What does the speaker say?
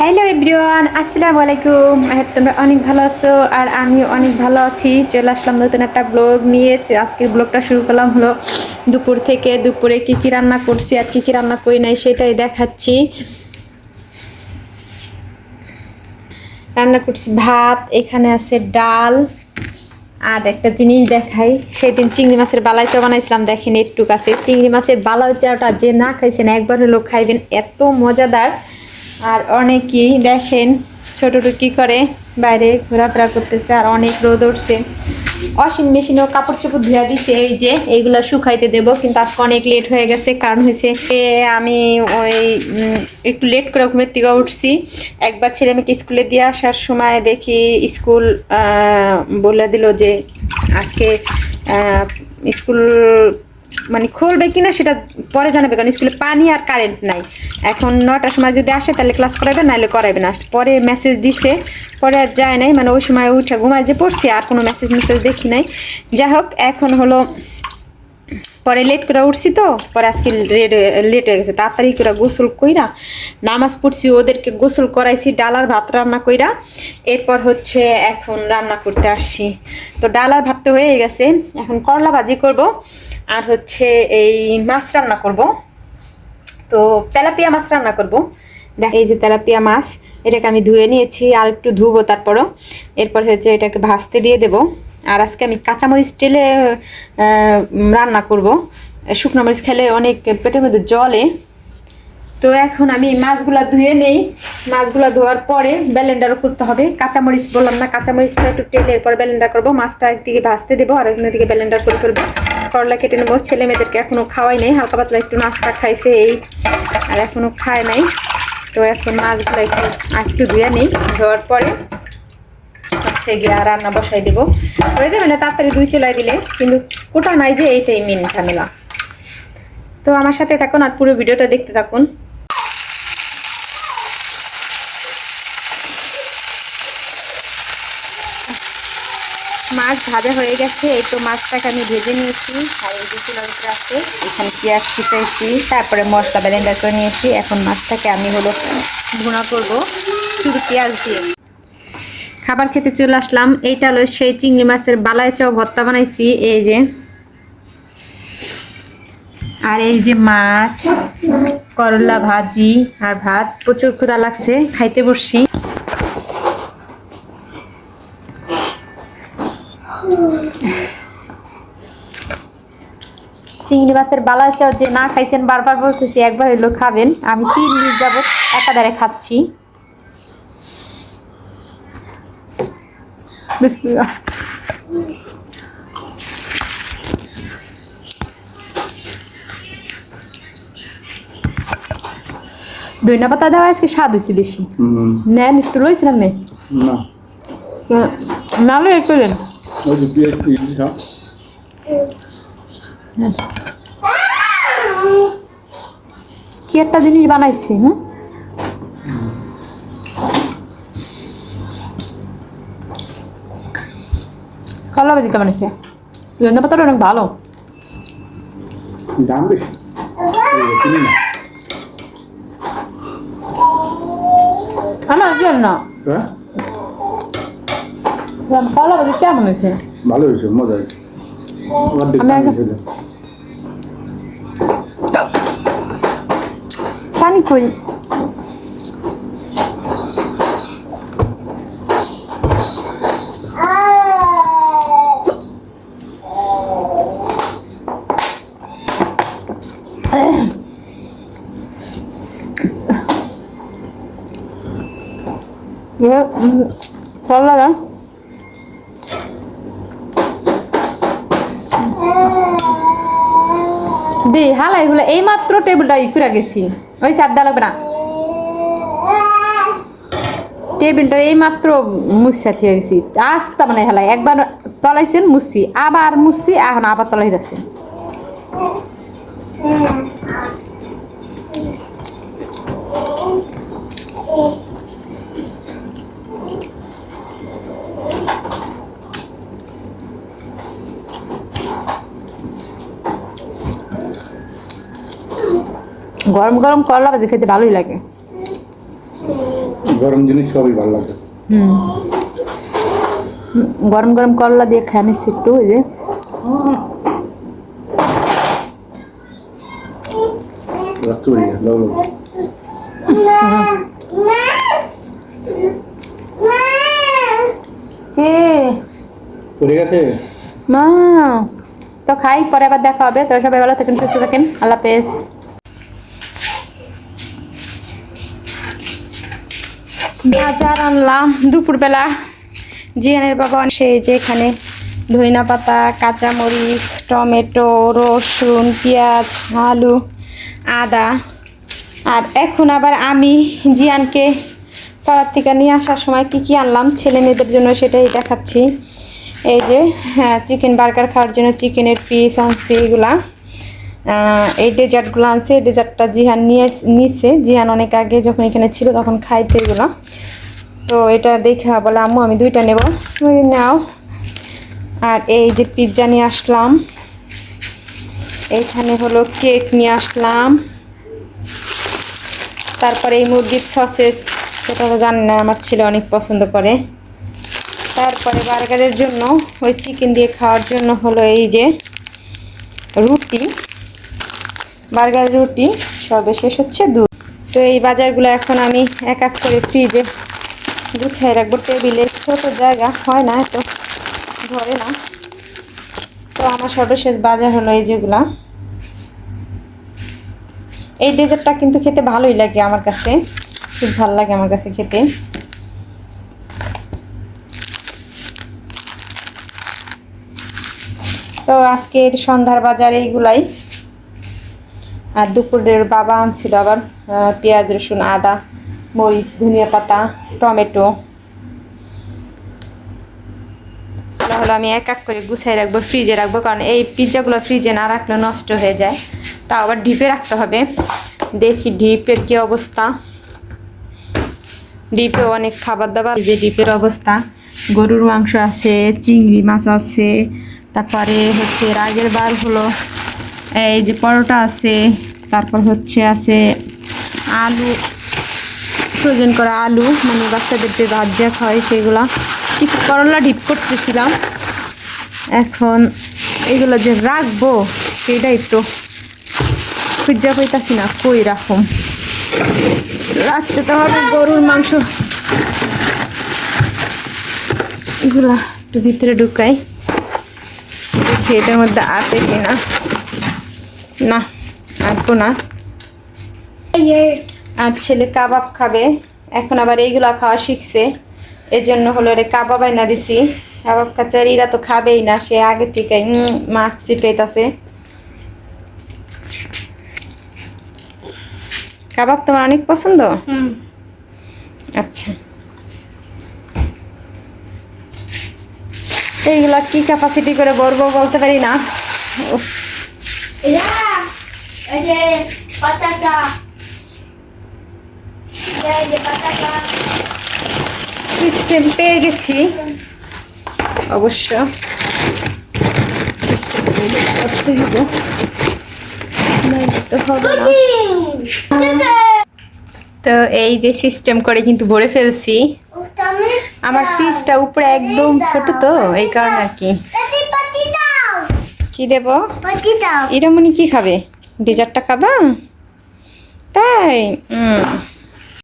Hello everyone আসসালামু আলাইকুম। তোমরা অনেক ভালো আছো আর আমি অনেক ভালো আছি। চলে আসলাম নতুন একটা ব্লগ নিয়ে। আজকের ব্লগটা শুরু করলাম হলো দুপুর থেকে। দুপুরে কি কি রান্না করছি আর কি কি রান্না করি নাই সেটাই দেখাচ্ছি। রান্না করছি ভাত, এখানে আছে ডাল আর একটা জিনিস দেখাই। সেদিন চিংড়ি মাছের বালাই চা বানাইছিলাম, দেখেন একটু কাছে। চিংড়ি মাছের বালাই চাটা যে না খাইছেন একবার হলেও খাইবেন, এত মজাদার। আর অনেকেই দেখেন ছোট কি করে বাইরে ঘোরাফেরা করতেছে আর অনেক রোদ উঠছে। ওয়াশিং মেশিনেও কাপড় চোপড় ধুয়া দিছে, এই যে এইগুলো শুকাইতে দেবো, কিন্তু আজকে অনেক লেট হয়ে গেছে, কারণ হয়েছে আমি ওই একটু লেট করে ঘুমের থেকে উঠছি। একবার ছেলে মেয়েকে স্কুলে দিয়ে আসার সময় দেখি স্কুল বলে দিল যে আজকে স্কুল মানে খুলবে কিনা সেটা পরে জানাবে, কারণ স্কুলে পানি আর কারেন্ট নাই। এখন নটার সময় যদি আসে, তাহলে ক্লাস করাবে, নাহলে করাবে না। পরে মেসেজ দিছে, পরে আর যায় নাই। মানে ওই সময় উঠে ঘুমায় যে পড়ছি, আর কোনো মেসেজ মেসেজ দেখি নাই। যাই হোক, এখন হলো পরে লেট করে উঠছি তো, পরে আজকে লেট হয়ে গেছে। তাড়াতাড়ি করে গোসল কইরা নামাজ পড়ছি, ওদেরকে গোসল করাইছি, ডালার ভাত রান্না কইরা। এরপর হচ্ছে এখন রান্না করতে আসছি। তো ডালার ভাত তো হয়ে গেছে। এখন করলা ভাজি করব। আর হচ্ছে এই মাছ রান্না করব। তো তেলাপিয়া মাছ রান্না করব। দেখ, এই যে তেলাপিয়া মাছ, এটাকে আমি ধুয়ে নিয়েছি আর একটু ধুবো তারপরও। এরপর হচ্ছে এটাকে ভাজতে দিয়ে দেবো। আর আজকে আমি কাঁচামরিচ টেলে রান্না করব। শুকনো মরিচ খেলে অনেক পেটের মধ্যে জলে। তো এখন আমি মাছগুলা ধুয়ে নেই। মাছগুলা ধোয়ার পরে ব্যালেন্ডারও করতে হবে। কাঁচামরিচ বললাম না, কাঁচামরিচটা একটু টেলে এরপর ব্যালেন্ডার করব। মাছটা একদিকে ভাজতে দেবো আর অন্যদিকে ব্যালেন্ডার করে ফেলব। করলা কেটে নেব। ছেলে মেয়েদেরকে এখনও খাওয়াই নাই, হালকা পাতলা একটু নাস্তা খাইছে এই, আর এখনও খায় নাই। তো এখন মাছগুলো একটু একটু ধুয়ে নেই, ধোয়ার পরে হচ্ছে গিয়ে রান্না বসাই দেবো। হয়ে যাবে না, তাড়াতাড়ি দুই চুলাই দিলে, কিন্তু কোটা নাই যে এইটাই মেন ঝামেলা। তো আমার সাথে থাকুন আর পুরো ভিডিওটা দেখতে থাকুন। মাছ ভাজা হয়ে গেছে, এই তো মাছটাকে আমি ভেজে নিয়েছি, আর উপরে আছে। এখানে পেঁয়াজ কুচাইছি তারপরে মশলা ব্লেন্ডার করে নিয়েছি। এখন মাছটাকে আমি হলো ভুনা করব, শুধু পেঁয়াজ দিয়ে। খাবার খেতে চলে আসলাম। এইটা হলো সেই চিংড়ি মাছের বালাই চাও ভর্তা বানাইছি, এই যে। আর এই যে মাছ, করলা ভাজি আর ভাত, প্রচুর ক্ষুধা লাগছে, খাইতে বসছি। চিংড়ি মাছের বালার চাও যে না খাইছেন বারবার বলতেছি একবার হইল খাবেন। আমি তিন দিন যাবত একাধারে খাচ্ছি। দইনা পাতা দেওয়া আজকে স্বাদ হয়েছে বেশি। নেন একটু লইছিলাম নে। না। একটু দেন ওই যে পেঁয়াজ পেঁয়াজ খাও কি একটা জিনিস বানাইছি হুম? কলা ভাজিটা বানাইছে দইনা পাতাটা অনেক ভালো। দাম বেশি? কিনি না? আমার জন্য হ্যাঁ? কলা ভাজি কেমন হয়েছে ভালো হয়েছে মজা হয়েছে অর্ধেক আমি দাম আগে- ছিল। পানি কই কলা দি, হালাই হলে এই মাত্র টেবিলটা ই করে গেছি। ওই সাবদা লাগবে না। টেবিলটা এই মাত্র মুসা থেকে গেছি। আস্তা মানে হেলাই, একবার তলাইছেন মুসি, আবার মুসি, এখন আবার তলাই যাচ্ছে গরম গরম করলা ভাজি খেতে ভালোই লাগে। গরম জিনিস সবই ভালো লাগে। হুম। গরম গরম করলা দিয়ে খেয়ে নিচ্ছি একটু ওই যে। না, তো খাই পরে আবার দেখা হবে। তো সবাই ভালো থাকেন সুস্থ থাকেন। আল্লাহ হাফেজ। বাজার আনলাম দুপুরবেলা। জিয়ানের বাবা সেই যে এখানে ধইনা পাতা, কাঁচামরিচ, টমেটো, রসুন, পেঁয়াজ, আলু, আদা। আর এখন আবার আমি জিয়ানকে পাড়ার থেকে নিয়ে আসার সময় কি কি আনলাম, ছেলে মেয়েদের জন্য সেটাই দেখাচ্ছি। এই যে হ্যাঁ চিকেন বার্গার খাওয়ার জন্য চিকেনের পিস আনছি এগুলা। এই ডেজার্টগুলো আনছে। এই ডেজার্টটা জিহান নিয়ে নিছে। জিহান অনেক আগে যখন এখানে ছিল তখন খাইতে এগুলো তো এটা দেখে বলে, আম্মু, আমি দুইটা নেব। তুমি নাও। আর এই যে পিৎজা নিয়ে আসলাম। এইখানে হলো কেক নিয়ে আসলাম। তারপরে এই মুরগির সসেস, সেটা তো জানি না, আমার ছেলে অনেক পছন্দ করে। তারপরে বার্গারের জন্য, ওই চিকেন দিয়ে খাওয়ার জন্য হলো এই যে রুটি। বার্গার, রুটি, সর্বশেষ হচ্ছে দুধ। তো এই বাজারগুলো এখন আমি এক এক করে ফ্রিজে গুছিয়ে রাখব। টেবিলে ছোটো জায়গা হয় না, এত ধরে না। তো আমার সর্বশেষ বাজার হলো এই যেগুলা। এই ডেজার্টটা কিন্তু খেতে ভালোই লাগে আমার কাছে। খুব ভালো লাগে আমার কাছে খেতে। তো আজকের সন্ধ্যার বাজার এইগুলাই। আর দুপুরের বাবা আনছিল আবার পেঁয়াজ, রসুন, আদা, মরিচ, ধনিয়া পাতা, টমেটো। এগুলো হলো আমি এক এক করে গুছাই রাখব ফ্রিজে রাখব, কারণ এই পিৎজাগুলো ফ্রিজে না রাখলে নষ্ট হয়ে যায়। তা আবার ডিপে রাখতে হবে। দেখি ডিপের কি অবস্থা। ডিপে অনেক খাবার দাবার যে ডিপের অবস্থা। গরুর মাংস আছে, চিংড়ি মাছ আছে, তারপরে হচ্ছে রাগের বার হলো। এই যে পরোটা আছে, তারপর হচ্ছে আছে আলু ফ্রোজেন করা আলু মানে বাচ্চাদের যে ভাজা খাওয়াই সেগুলা। কিছু করলা ডিপ করতেছিলাম। এখন এগুলো যে রাখব সেটাই তো খুঁজা পাইতাছি না, কই রাখুম? রাখতে তো হবে গরুর মাংস। এগুলা একটু ভিতরে ঢুকাই। দেখি এটার মধ্যে আটে কিনা। না আটবো না। আর ছেলে কাবাব খাবে। এখন আবার এইগুলা খাওয়া শিখছে। এই জন্য হলো রে কাবাব না দিছি। কাবাব কাচারিরা তো খাবেই না সে আগে থেকে মাঠ চিটাইতাছে কাবাব তোমার অনেক পছন্দ? আচ্ছা। এইগুলা কি ক্যাপাসিটি করে বলব বলতে পারি না? Patata. এই যে patata. সিস্টেম পেয়ে গেছি অবশ্য সিস্টেম করতে হবে তো হবে না তো এই যে সিস্টেম করে কিন্তু ভরে ফেলছি আমার ফ্রিজটা উপরে একদম ছোট তো এই কারণে আর কি কি দেবো? ইরামনি কি খাবে? ডেজার্টটা খাবা? তাই? উম,